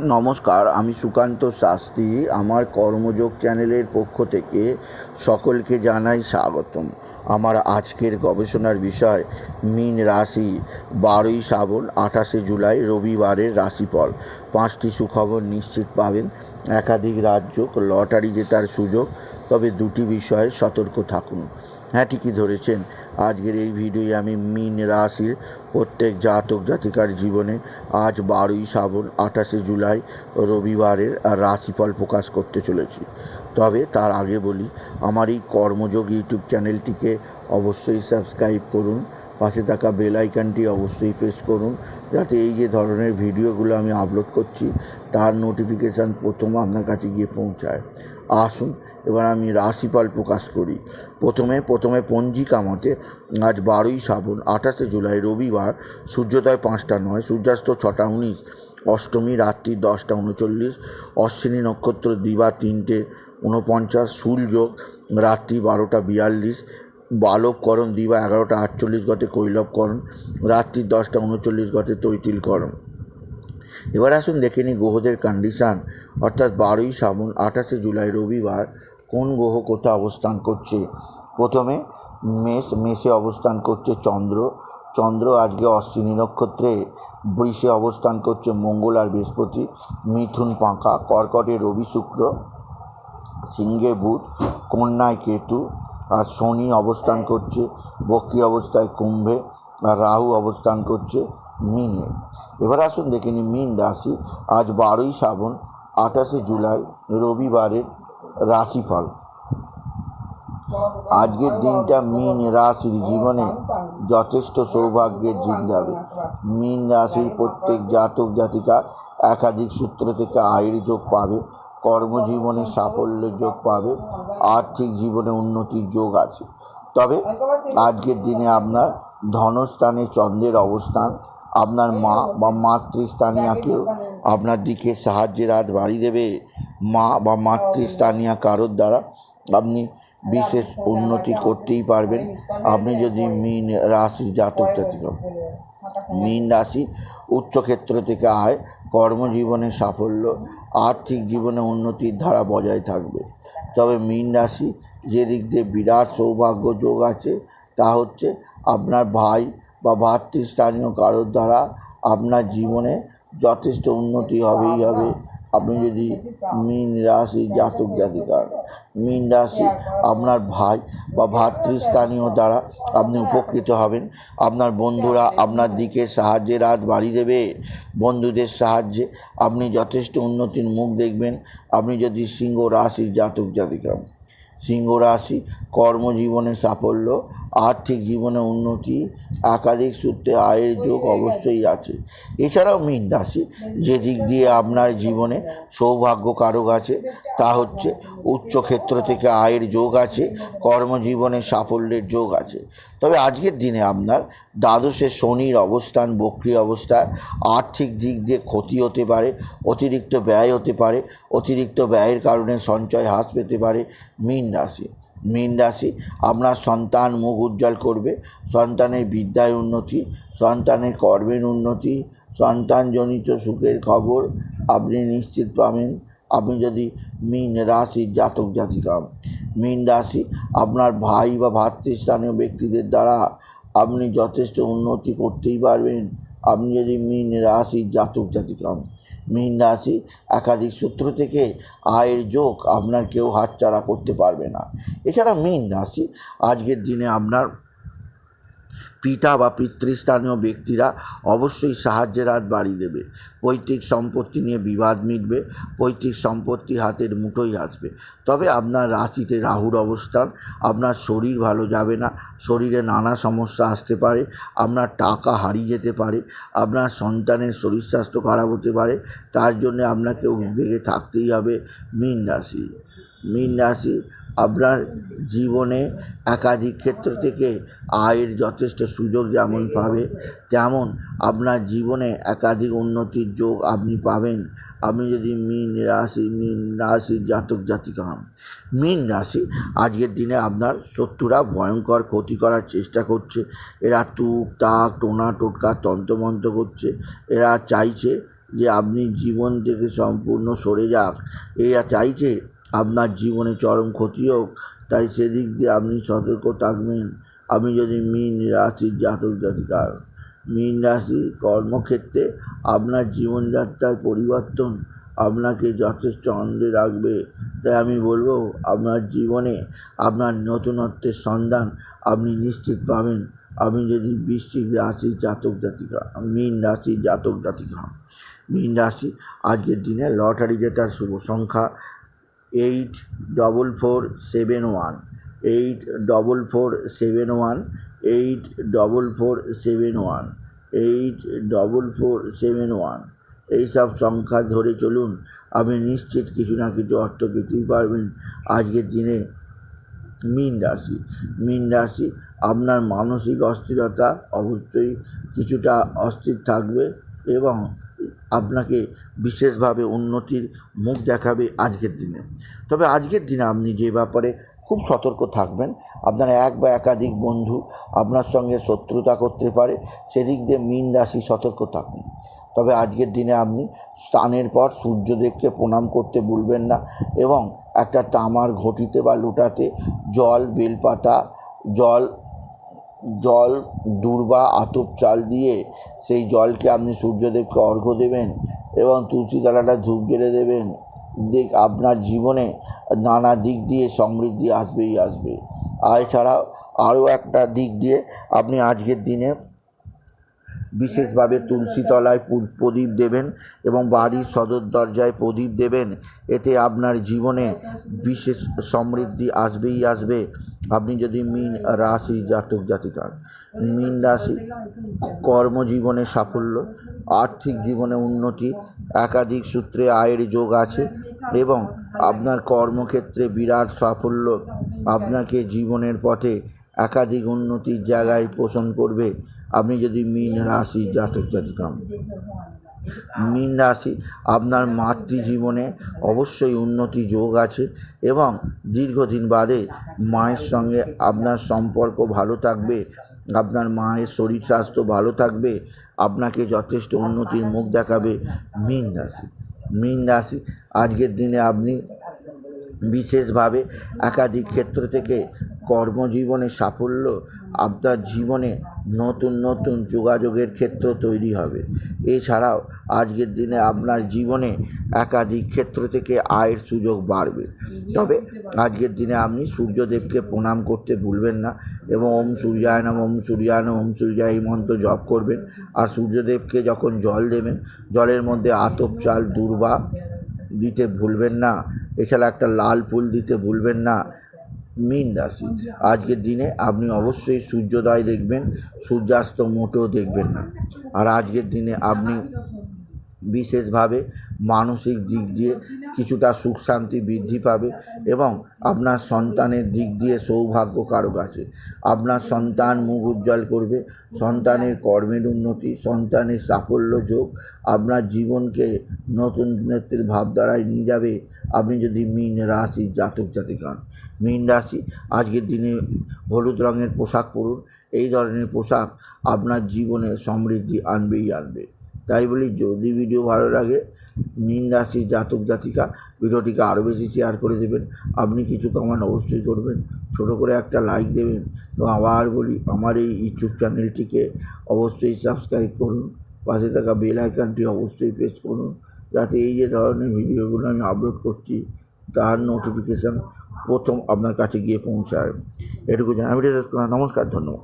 নমস্কার, আমি সুকান্ত শাস্ত্রী। আমার কর্মযোগ চ্যানেলের পক্ষ থেকে সকলকে জানাই স্বাগতম। আমার আজকের গবেষণার বিষয়, মীন রাশি, বারোই শ্রাবণ, আঠাশে জুলাই, রবিবারের রাশিফল। পাঁচটি সুখবর নিশ্চিত পাবেন। একাধিক রাজ্য লটারি জেতার সুযোগ। তবে দুটি বিষয়ে সতর্ক থাকুন। হ্যাঁ ঠিকই ধরেছেন। আজকের এই ভিডিওয়ে আমি মিন রাশির প্রত্যেক জাতক জাতিকার জীবনে আজ বারোই শ্রাবণ, আঠাশে জুলাই রবিবারের রাশিফল প্রকাশ করতে চলেছি। তবে তার আগে বলি, আমার এই কর্মযোগ ইউটিউব চ্যানেলটিকে অবশ্যই সাবস্ক্রাইব করুন, পাশে থাকা বেল আইকনটি অবশ্যই প্রেস করুন, যাতে এই যে ধরনের ভিডিওগুলো আমি আপলোড করছি, তার নোটিফিকেশান প্রথম আপনার কাছে গিয়ে পৌঁছায়। আসুন। এবার আমি রাশিফল প্রকাশ করি। প্রথমে প্রথমে পঞ্জিকা মতে আজ বারোই শ্রাবণ, আঠাশে জুলাই, রবিবার, সূর্যোদয় পাঁচটা নয়, সূর্যাস্ত ছটা উনিশ, অষ্টমী রাত্রি দশটা উনচল্লিশ, অশ্বিনী নক্ষত্র দিবা তিনটে উনপঞ্চাশ সূর্যোগ রাত্রি বারোটা বিয়াল্লিশ, বালবকরণ দিবা এগারোটা আটচল্লিশ গতে কৈলবকরণ, রাত্রি দশটা উনচল্লিশ গতে তৈতিলকরণ। এবার আসুন দেখে নিই গ্রহদের কন্ডিশান অর্থাৎ বারোই শ্রাবণ, আঠাশে জুলাই রবিবার কোন গ্রহ কোথায় অবস্থান করছে? প্রথমে মেষ, মেষে অবস্থান করছে চন্দ্র। চন্দ্র আজকে অশ্বিনী নক্ষত্রে, বৃষে অবস্থান করছে মঙ্গল আর বৃহস্পতি। মিথুন পাঁকা কর্কটে রবি শুক্র, সিংহে বুধ, কন্যায় কেতু, আর শনি অবস্থান করছে বক্রী অবস্থায় কুম্ভে, আর রাহু অবস্থান করছে মিনে এবার আসুন দেখে নিই মিন রাশি। আজ বারোই শ্রাবণ, আঠাশে জুলাই, রবিবারের রাশিফল। আজকের দিনটা মিন রাশির জীবনে যথেষ্ট সৌভাগ্যের দিন যাবে। মিন রাশির প্রত্যেক জাতক জাতিকা একাধিক সূত্র থেকে আয়ের যোগ পাবে, কর্মজীবনে সাফল্যের যোগ পাবে, আর্থিক জীবনে উন্নতির যোগ আছে। তবে আজকের দিনে আপনার ধনস্থানে চন্দ্রের অবস্থান আপনার মা বা মাতৃস্থানীয়াকেও আপনার দিকে সাহায্যের হাত বাড়িয়ে দেবে মা বা মাতৃস্থানীয় কারোর দ্বারা আপনি বিশেষ উন্নতি করতেই পারবেন। আপনি যদি মিন রাশি জাতক জাতিক। মীন রাশি উচ্চক্ষেত্র থেকে আয় কর্মজীবনে সাফল্য আর্থিক জীবনে উন্নতির ধারা বজায় থাকবে। তবে মীন রাশি যে দিক দিয়ে বিরাট সৌভাগ্য যোগ আছে তা হচ্ছে আপনার ভাই বা ভাতৃস্থানীয় কারোর দ্বারা আপনার জীবনে যথেষ্ট উন্নতি হবেই হবে আপনি যদি মীন রাশি জাতক জাতিকার। মীন রাশি আপনার ভাই বা ভাতৃস্থানীয় দ্বারা আপনি উপকৃত হবেন আপনার বন্ধুরা আপনার দিকে সাহায্যের হাত বাড়িয়ে দেবে বন্ধুদের সাহায্যে আপনি যথেষ্ট উন্নতির মুখ দেখবেন আপনি যদি সিংহ রাশির জাতক জাতিকা হন। সিংহ রাশি কর্মজীবনে সাফল্য আর্থিক জীবনে উন্নতি একাধিক সূত্রে আয়ের যোগ অবশ্যই আছে। এছাড়াও মীন রাশি যে দিক দিয়ে আপনার জীবনে সৌভাগ্য কারক আছে তা হচ্ছে উচ্চক্ষেত্র থেকে আয়ের যোগ আছে কর্মজীবনে সাফল্যের যোগ আছে। তবে আজকের দিনে আপনার দ্বাদশে শনির অবস্থান বক্রি অবস্থায় আর্থিক দিক দিয়ে ক্ষতি হতে পারে অতিরিক্ত ব্যয় হতে পারে অতিরিক্ত ব্যয়ের কারণে সঞ্চয় হ্রাস পেতে পারে মীন রাশি। মীন রাশি, আপনার সন্তান মুখ উজ্জ্বল করবে, সন্তানের বিদ্যায় উন্নতি, সন্তানের কর্মের উন্নতি সন্তানজনিত সুখের খবর আপনি নিশ্চিত পাবেন আপনি যদি মীন রাশির জাতক জাতিকা। মীন রাশি আপনার ভাই বা ভাতৃস্থানীয় ব্যক্তিদের দ্বারা আপনি যথেষ্ট উন্নতি করতেই পারবেন আপনি যদি মিন রাশি, জাতক, জাতিকা হন। মীন রাশি একাধিক সূত্র থেকে আয়ের যোগ আপনার কেউ হাতছাড়া করতে পারবে না এছাড়া মিন রাশি, আজকের দিনে আপনার পিতা বা পিতৃস্থানীয় ব্যক্তিরা অবশ্যই সাহায্যের হাত বাড়িয়ে দেবে। পৈতৃক সম্পত্তি নিয়ে বিবাদ মিটবে, পৈতৃক সম্পত্তি হাতের মুঠোই আসবে। তবে আপনার রাশিতে রাহুর অবস্থান, আপনার শরীর ভালো যাবে না, শরীরে নানা সমস্যা আসতে পারে, আপনার টাকা হারিয়ে যেতে পারে, আপনার সন্তানের শরীর স্বাস্থ্য খারাপ হতে পারে, তার জন্য আপনাকে উদ্বেগে থাকতেই হবে মীন রাশি। মীন রাশি আপনার জীবনে একাধিক ক্ষেত্র থেকে আয়ের যথেষ্ট সুযোগ যেমন পাবে, তেমন আপনার জীবনে একাধিক উন্নতির যোগ আপনি পাবেন। আপনি যদি মীন রাশি, মীন রাশির জাতক জাতিকা হন। মীন রাশি আজকের দিনে আপনার শত্রুরা ভয়ঙ্কর ক্ষতি করার চেষ্টা করছে। এরা তুক, তাক, টোনা, টোটকা, তন্ত্রমন্ত্র করছে। এরা চাইছে যে আপনি জীবন থেকে সম্পূর্ণ সরে যাক। এরা চাইছে আপনার জীবনে চরম ক্ষতি হোক। তাই সেদিক দিয়ে আপনি সতর্ক থাকবেন। আমি যদি মীন রাশির জাতক জাতিকার, মীন রাশি কর্মক্ষেত্রে আপনার জীবনযাত্রার পরিবর্তন আপনাকে যথেষ্ট আনন্দে রাখবে। তাই আমি বলব, আপনার জীবনে আপনার নতুনত্বের সন্ধান আপনি নিশ্চিত পাবেন। আপনি যদি বৃশ্চিক রাশির জাতক জাতিকা, মীন রাশির জাতক জাতিকা, মীন রাশি আজকের দিনে লটারি জেতার শুভ সংখ্যা eight double four seven one eight double four seven one eight double four seven one eight double four seven one এইসব সংখ্যা ধরে চলুন, আপনি নিশ্চিত কিছু না কিছু অর্থ পেতেই পারবেন আজকের দিনে। মীন রাশি মীন রাশি, আপনার মানসিক অস্থিরতা অবশ্যই কিছুটা অস্থির থাকবে এবং আপনাকে বিশেষভাবে উন্নতির মুখ দেখাবে আজকের দিনে। তবে আজকের দিনে আপনি যে ব্যাপারে খুব সতর্ক থাকবেন, আপনার এক বা একাধিক বন্ধু আপনার সঙ্গে শত্রুতা করতে পারে, সেদিক দিয়ে মীন রাশি সতর্ক থাকুন। তবে আজকের দিনে আপনি স্নানের পর সূর্যদেবকে প্রণাম করতে ভুলবেন না এবং একটা তামার ঘটিতে বা লোটাতে জল, বেলপাতা, জল জল, দূর্বা, আতপ চাল দিয়ে সেই জলকে আপনি সূর্যদেবকে অর্ঘ্য দেবেন এবং তুলসী দালাটা ধূপ জ্বেলে দেবেন। দেখ, আপনার জীবনে নানা দিক দিয়ে সমৃদ্ধি আসবেই আসবে। আর এছাড়াও আরও একটা দিক দিয়ে আপনি আজকের দিনে বিশেষভাবে তুলসী তলায় প্রদীপ দেবেন এবং বাড়ির সদর দরজায় প্রদীপ দেবেন। এতে আপনার জীবনে বিশেষ সমৃদ্ধি আসবেই আসবে। আপনি যদি মিন রাশি জাতক জাতিকার, মিন রাশি কর্মজীবনে সাফল্য, আর্থিক জীবনে উন্নতি, একাধিক সূত্রে আয়ের যোগ আছে এবং আপনার কর্মক্ষেত্রে বিরাট সাফল্য আপনাকে জীবনের পথে একাধিক উন্নতির জায়গায় পোষণ করবে। আপনি যদি মিন রাশি জাতক জাতিকা, মীন রাশি, আপনার মাতৃজীবনে অবশ্যই উন্নতি যোগ আছে এবং দীর্ঘদিন বাদে মায়ের সঙ্গে আপনার সম্পর্ক ভালো থাকবে, আপনার মায়ের শরীর স্বাস্থ্য ভালো থাকবে, আপনাকে যথেষ্ট উন্নতির মুখ দেখাবে মীন রাশি। মীন রাশি, আজকের দিনে আপনি বিশেষভাবে একাধিক ক্ষেত্র থেকে কর্মজীবনে সাফল্য আপনার জীবনে নতুন নতুন যোগাযোগের ক্ষেত্র তৈরি হবে। এছাড়াও আজকের দিনে আপনার জীবনে একাধিক ক্ষেত্র থেকে আয়ের সুযোগ বাড়বে। তবে আজকের দিনে আপনি সূর্যদেবকে প্রণাম করতে ভুলবেন না এবং ওম সূর্যায় নম, ওম সূর্যায় নম, ওম সূর্যায় মন্ত্র জপ করবেন। আর সূর্যদেবকে যখন জল দেবেন, জলের মধ্যে আতপ চাল, দুর্বা দিতে ভুলবেন না। এছাড়া একটা লাল ফুল দিতে ভুলবেন না। মীন রাশি। আজকের দিনে আপনি অবশ্যই সূর্যোদয় দেখবেন, সূর্যাস্ত মোটেও দেখবেন না। আর আজকের দিনে আপনি বিশেষভাবে মানসিক দিক দিয়ে কিছুটা সুখ শান্তি বৃদ্ধি পাবে এবং আপনার সন্তানের দিক দিয়ে সৌভাগ্য কারক আছে। আপনার সন্তান মুখ উজ্জ্বল করবে, সন্তানের কর্মের উন্নতি, সন্তানের সাফল্য যোগ, আপনার জীবনকে নতুন নেত্রীর ভাবধারায় নিয়ে যাবে। আপনি যদি মীন রাশির জাতক জাতিক হন মীন রাশি, আজকের দিনে হলুদ রঙের পোশাক পরুন, এই ধরনের পোশাক আপনার জীবনে সমৃদ্ধি আনবেই আনবে। তাই বলি যদি ভিডিও ভালো লাগে মীন জাতক জাতিকা, ভিডিওটিকে আরও বেশি শেয়ার করে দেবেন। আপনি কিছু কমান অবশ্যই করবেন। ছোট করে একটা লাইক দেবেন। এবং আবার বলি, আমার এই ইউটিউব চ্যানেলটিকে অবশ্যই সাবস্ক্রাইব করুন। পাশে থাকা বেল আইকনটি অবশ্যই প্রেস করুন। যাতে এই যে ধরনের ভিডিওগুলো আমি আপলোড করছি, তার নোটিফিকেশান প্রথম আপনার কাছে গিয়ে পৌঁছায়। এটুকু জানা ভিডিও নমস্কার, ধন্যবাদ।